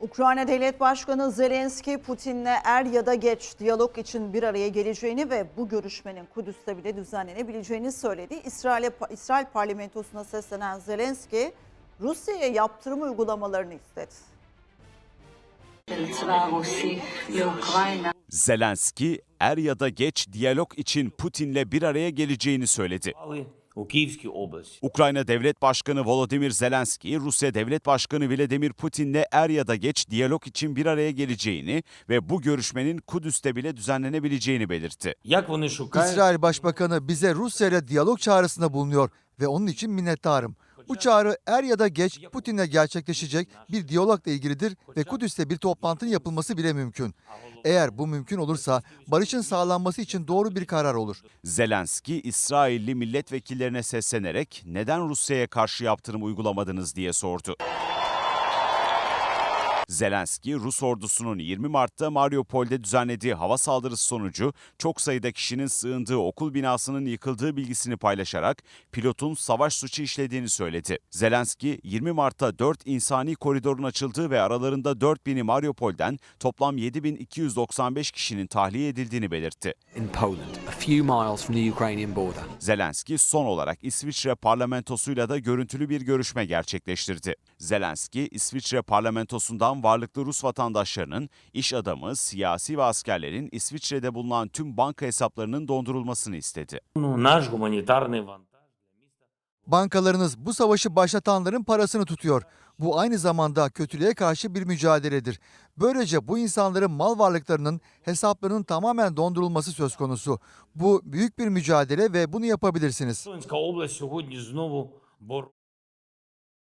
Ukrayna Devlet Başkanı Zelenski Putin'le er ya da geç diyalog için bir araya geleceğini ve bu görüşmenin Kudüs'te bile düzenlenebileceğini söyledi. İsrail, İsrail parlamentosuna seslenen Zelenski Rusya'ya yaptırım uygulamalarını istedi. Zelenski er ya da geç diyalog için Putin'le bir araya geleceğini söyledi. Ukrayna Devlet Başkanı Volodymyr Zelenski, Rusya Devlet Başkanı Vladimir Putin'le er ya da geç diyalog için bir araya geleceğini ve bu görüşmenin Kudüs'te bile düzenlenebileceğini belirtti. İsrail Başbakanı bize Rusya ile diyalog çağrısında bulunuyor ve onun için minnettarım. Bu çağrı er ya da geç Putin'le gerçekleşecek bir diyalogla ilgilidir ve Kudüs'te bir toplantının yapılması bile mümkün. Eğer bu mümkün olursa barışın sağlanması için doğru bir karar olur. Zelenski, İsrailli milletvekillerine seslenerek neden Rusya'ya karşı yaptırım uygulamadınız diye sordu. Zelenski, Rus ordusunun 20 Mart'ta Mariupol'de düzenlediği hava saldırısı sonucu çok sayıda kişinin sığındığı okul binasının yıkıldığı bilgisini paylaşarak pilotun savaş suçu işlediğini söyledi. Zelenski, 20 Mart'ta 4 insani koridorun açıldığı ve aralarında 4000'i Mariupol'den toplam 7295 kişinin tahliye edildiğini belirtti. Zelenski son olarak İsviçre parlamentosuyla da görüntülü bir görüşme gerçekleştirdi. Zelenski, İsviçre parlamentosundan varlıklı Rus vatandaşlarının, iş adamı, siyasi ve askerlerin İsviçre'de bulunan tüm banka hesaplarının dondurulmasını istedi. Bankalarınız bu savaşı başlatanların parasını tutuyor. Bu aynı zamanda kötülüğe karşı bir mücadeledir. Böylece bu insanların mal varlıklarının hesaplarının tamamen dondurulması söz konusu. Bu büyük bir mücadele ve bunu yapabilirsiniz.